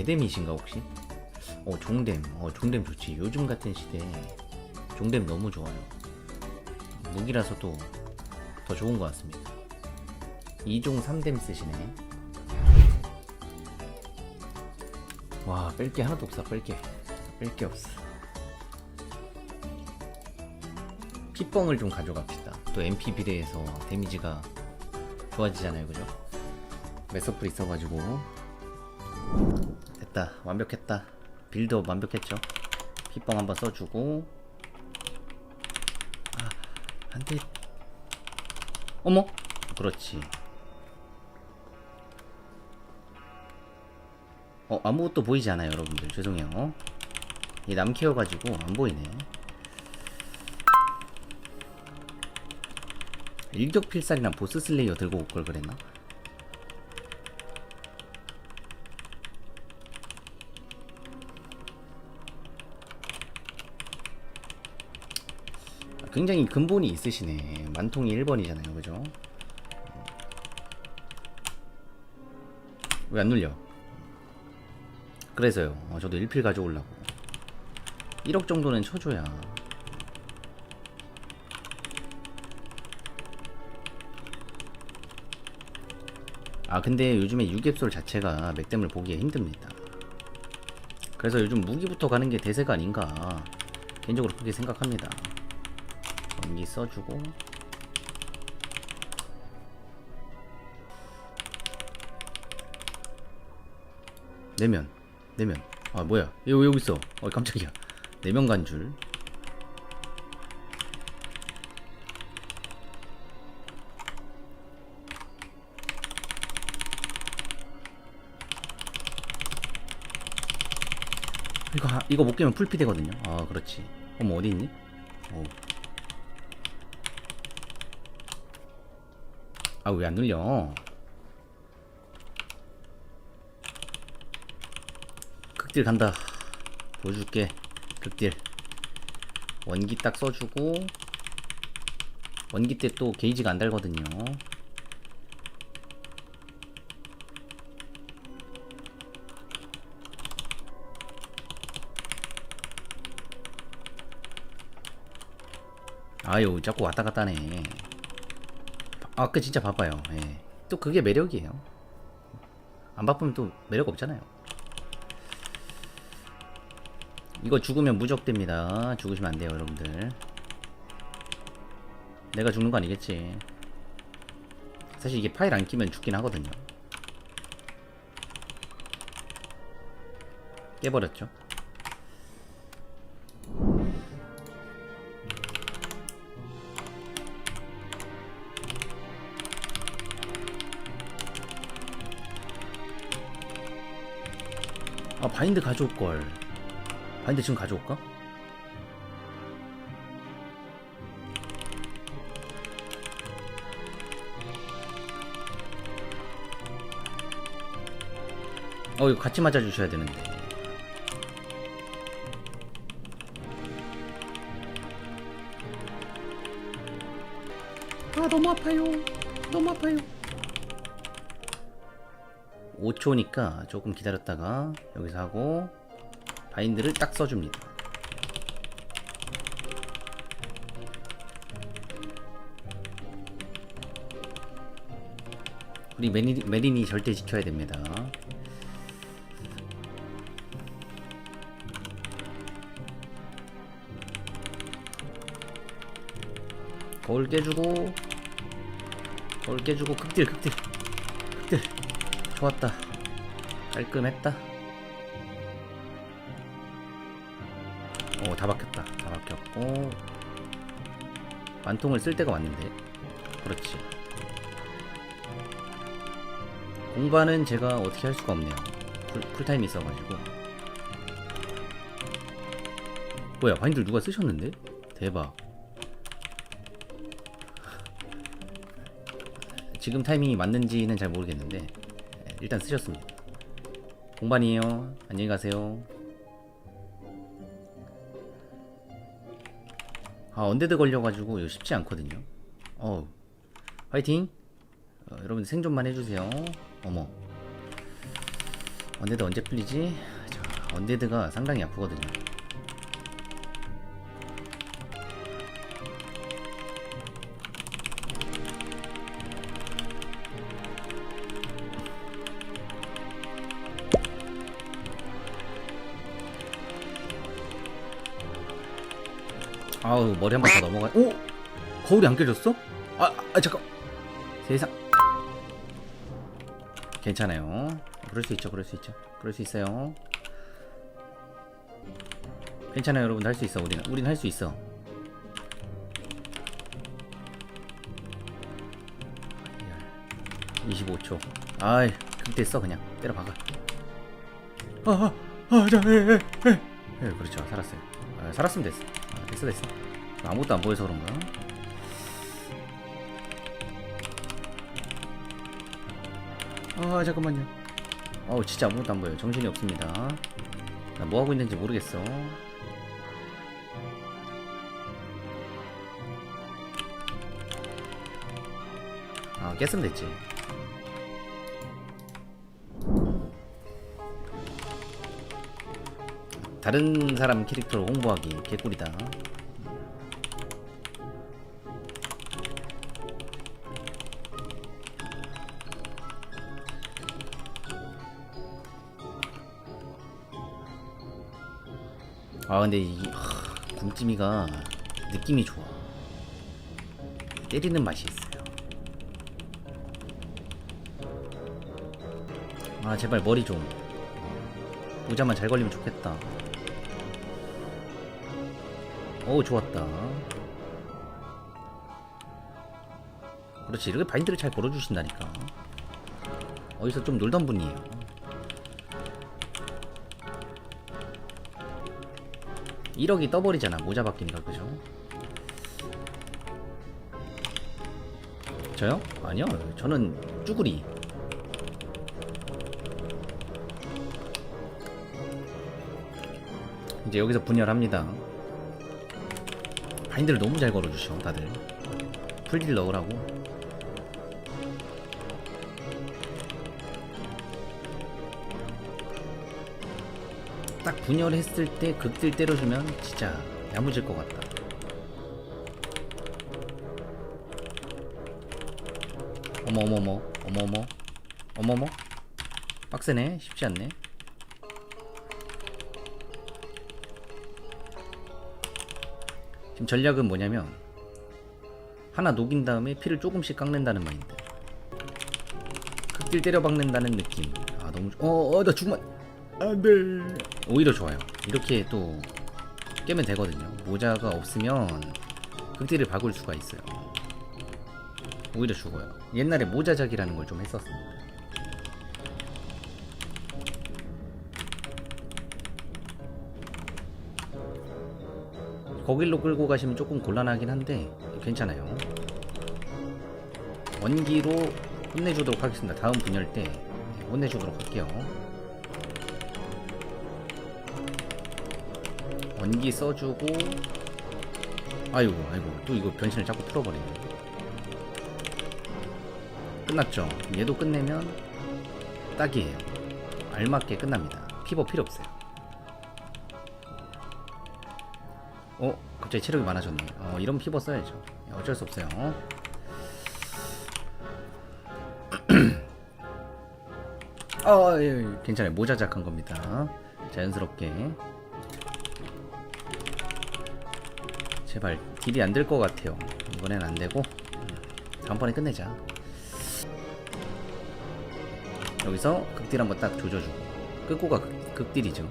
개뎀이신가 혹시? 어 종뎀 어 종뎀 좋지. 요즘 같은 시대에 종뎀 너무 좋아요. 무기라서도 더 좋은 것 같습니다. 2종 3뎀 쓰시네. 와 뺄 게 하나도 없어 뺄게. 뺄 게 없어. 피뻥을 좀 가져갑시다. 또 MP 비례해서 데미지가 좋아지잖아요 그죠? 메서풀 있어가지고 됐다 완벽했다. 빌드업 완벽했죠? 피뻥 한번 써주고. 아 안돼 어머! 그렇지. 어 아무것도 보이지 않아요 여러분들. 죄송해요. 이 남캐여가지고 안 보이네. 일격필살이랑 보스 슬레이어 들고 올 걸 그랬나? 굉장히 근본이 있으시네. 만통이 1번이잖아요. 그죠? 왜 안 눌려? 그래서요. 어, 저도 1필 가져오려고. 1억 정도는 쳐줘야. 아 근데 요즘에 유갭솔 자체가 맥댐을 보기에 힘듭니다. 그래서 요즘 무기부터 가는 게 대세가 아닌가 개인적으로 그렇게 생각합니다. 전기 써주고. 내면 내면. 아 뭐야? 여기 여기 있어. 어 깜짝이야. 내면 간 줄. 이거 하- 이거 못 깨면 풀피 되거든요. 아 그렇지. 어머 어디 있니? 어. 아 왜 안 눌려? 극딜 간다. 보여줄게. 극딜. 원기 딱 써주고 원기 때 또 게이지가 안 달거든요. 아유 자꾸 왔다 갔다 하네. 아, 그 진짜 바빠요. 예. 또 그게 매력이에요. 안 바쁘면 또 매력 없잖아요. 이거 죽으면 무적됩니다. 죽으시면 안 돼요, 여러분들. 내가 죽는 거 아니겠지. 사실 이게 파일 안 끼면 죽긴 하거든요. 깨버렸죠. 아 바인드 가져올 걸. 바인드 지금 가져올까? 어 이거 같이 맞아 주셔야 되는데. 아 너무 아파요. 너무 아파요. 5초니까 조금 기다렸다가 여기서 하고 바인드를 딱 써줍니다. 우리 메리, 메린이 절대 지켜야 됩니다. 거울 깨주고 거울 깨주고 극딜 극딜 극딜 좋았다. 깔끔했다. 오, 다 박혔다. 다 박혔고. 만통을 쓸 때가 왔는데. 그렇지. 공반은 제가 어떻게 할 수가 없네요. 풀, 풀타임이 있어가지고. 뭐야, 바인들 누가 쓰셨는데? 대박. 지금 타이밍이 맞는지는 잘 모르겠는데. 네, 일단 쓰셨습니다. 공반이에요. 안녕히 가세요. 아 언데드 걸려가지고 이거 쉽지 않거든요. 어 화이팅. 어, 여러분 생존만 해주세요. 어머. 언데드 언제 풀리지? 자, 언데드가 상당히 아프거든요. 아우 머리 한 번 더 넘어가. 오 거울이 안 깨졌어? 아, 아 잠깐. 세상. 괜찮아요. 그럴 수 있죠, 그럴 수 있죠. 그럴 수 있어요. 괜찮아요, 여러분 할 수 있어. 우리는 우리는 할수 있어. 야, 25초. 아이, 써 그냥 때려 박아. 아, 아, 아, 자, 에, 에, 에. 예, 그렇죠, 살았어요. 아, 살았으면 됐어. 아, 됐어, 됐어. 아무것도 안 보여서 그런가? 아 잠깐만요 어우 진짜 아무것도 안 보여요 정신이 없습니다 나 뭐하고 있는지 모르겠어 아 깼으면 됐지 다른 사람 캐릭터로 홍보하기 개꿀이다. 아 근데 이 하, 굶찜이가 느낌이 좋아. 때리는 맛이 있어요. 아 제발 머리 좀. 모자만 잘 걸리면 좋겠다 어우 좋았다. 그렇지 이렇게 바인드를 잘 걸어주신다니까. 어디서 좀 놀던 분이에요. 1억이 떠버리잖아 모자 바뀌니까 그죠? 저요? 아니요 저는 쭈구리. 이제 여기서 분열합니다 바인드를 너무 잘 걸어주셔 다들. 풀딜 넣으라고. 딱 분열했을 때 극딜 때려주면 진짜 야무질 것 같다. 어머 어머 어머 어머. 어머 어머. 빡세네. 쉽지 않네. 지금 전략은 뭐냐면 하나 녹인 다음에 피를 조금씩 깎는다는 마인드. 극딜 때려 박는다는 느낌. 아 너무 어어나 죽만. 안돼 오히려 좋아요 이렇게 또 깨면 되거든요 모자가 없으면 극딜을 박을 수가 있어요 오히려 죽어요 옛날에 모자작이라는 걸 좀 했었습니다 거길로 끌고 가시면 조금 곤란하긴 한데 괜찮아요. 원기로 혼내주도록 하겠습니다. 다음 분열 때. 혼내주도록 할게요. 원기 써주고 아이고 아이고 또 이거 변신을 자꾸 틀어버리네. 끝났죠? 얘도 끝내면 딱이에요. 알맞게 끝납니다. 피버 필요 없어요 어 갑자기 체력이 많아졌네 어 이런 피버 써야죠 어쩔 수 없어요 어 예, 예, 괜찮아요 모자작한 겁니다 자연스럽게 제발 딜이 안 될 것 같아요. 이번엔 안 되고 음, 다음번에 끝내자. 여기서 극딜 한번 딱 조져주고 끄고가 극, 극딜이죠.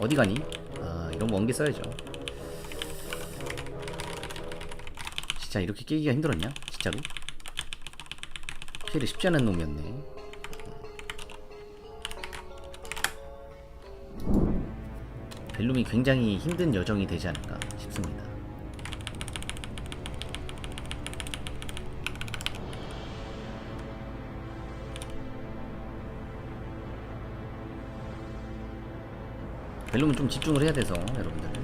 어디 가니? 아 이런 거 원기 써야죠. 진짜 이렇게 깨기가 힘들었냐? 진짜로? 피해를 쉽지 않은 놈이었네. 벨룸이 굉장히 힘든 여정이 되지 않을까 싶습니다. 벨룸은 좀 집중을 해야 돼서 여러분들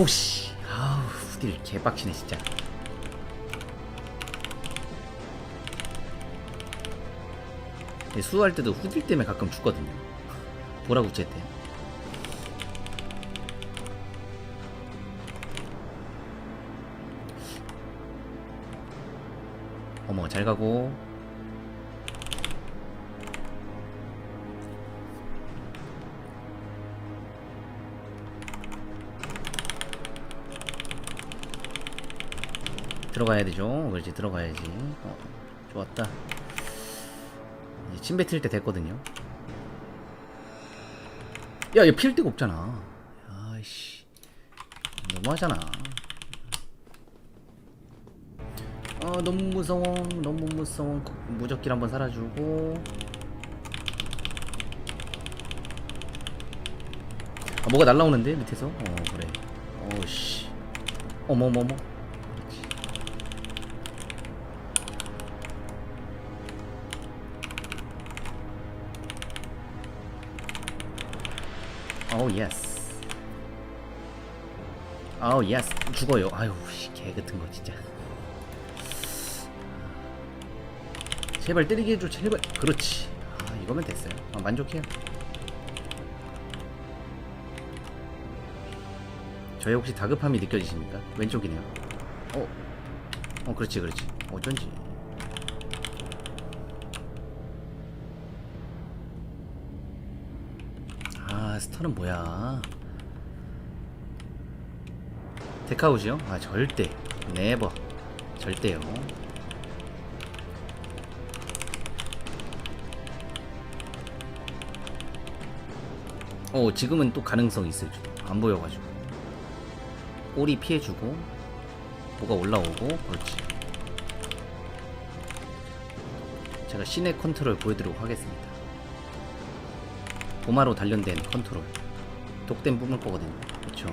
아우 씨. 아우 후딜 개빡치네 진짜. 수호할 때도 후딜 때문에 가끔 죽거든요. 보라구체 때. 어머 잘 가고 들어가야 되죠. 그렇지 들어가야지. 어, 좋았다. 이제 침 뱉을 때 됐거든요. 야얘 필 데가 없잖아. 아이씨. 너무하잖아. 아 너무 무서워. 너무 무서워. 무적길 한번 살아주고. 아 뭐가 날라오는데? 밑에서? 어 그래. 어씨. 어머머머 오 예스 아우 예스 죽어요. 아유 씨, 개 같은 거 진짜. 제발 때리게 해줘 제발. 그렇지. 아 이거면 됐어요. 아, 만족해요. 저희 혹시 다급함이 느껴지십니까? 왼쪽이네요. 어, 어 그렇지 그렇지. 어쩐지 아 스턴은 뭐야? 데카우지요? 아 절대. 네버. 절대요. 어 지금은 또 가능성이 있을 줄안 보여가지고. 꼬리 피해주고 뭐가 올라오고 그렇지. 제가 신의 컨트롤 보여드리도록 하겠습니다 도마로 단련된 컨트롤. 독댐 뿜을 거거든요. 그렇죠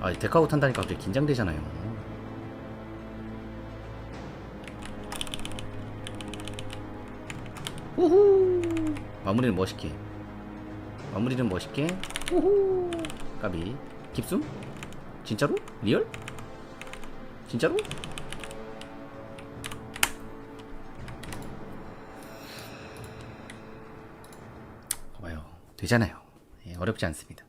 아 데카우 탄다니까 갑자기 긴장되잖아요. 우후! 마무리는 멋있게. 마무리는 멋있게. 우후! 까비. 깁숨? 진짜로? 리얼? 진짜로? 되잖아요. 예, 어렵지 않습니다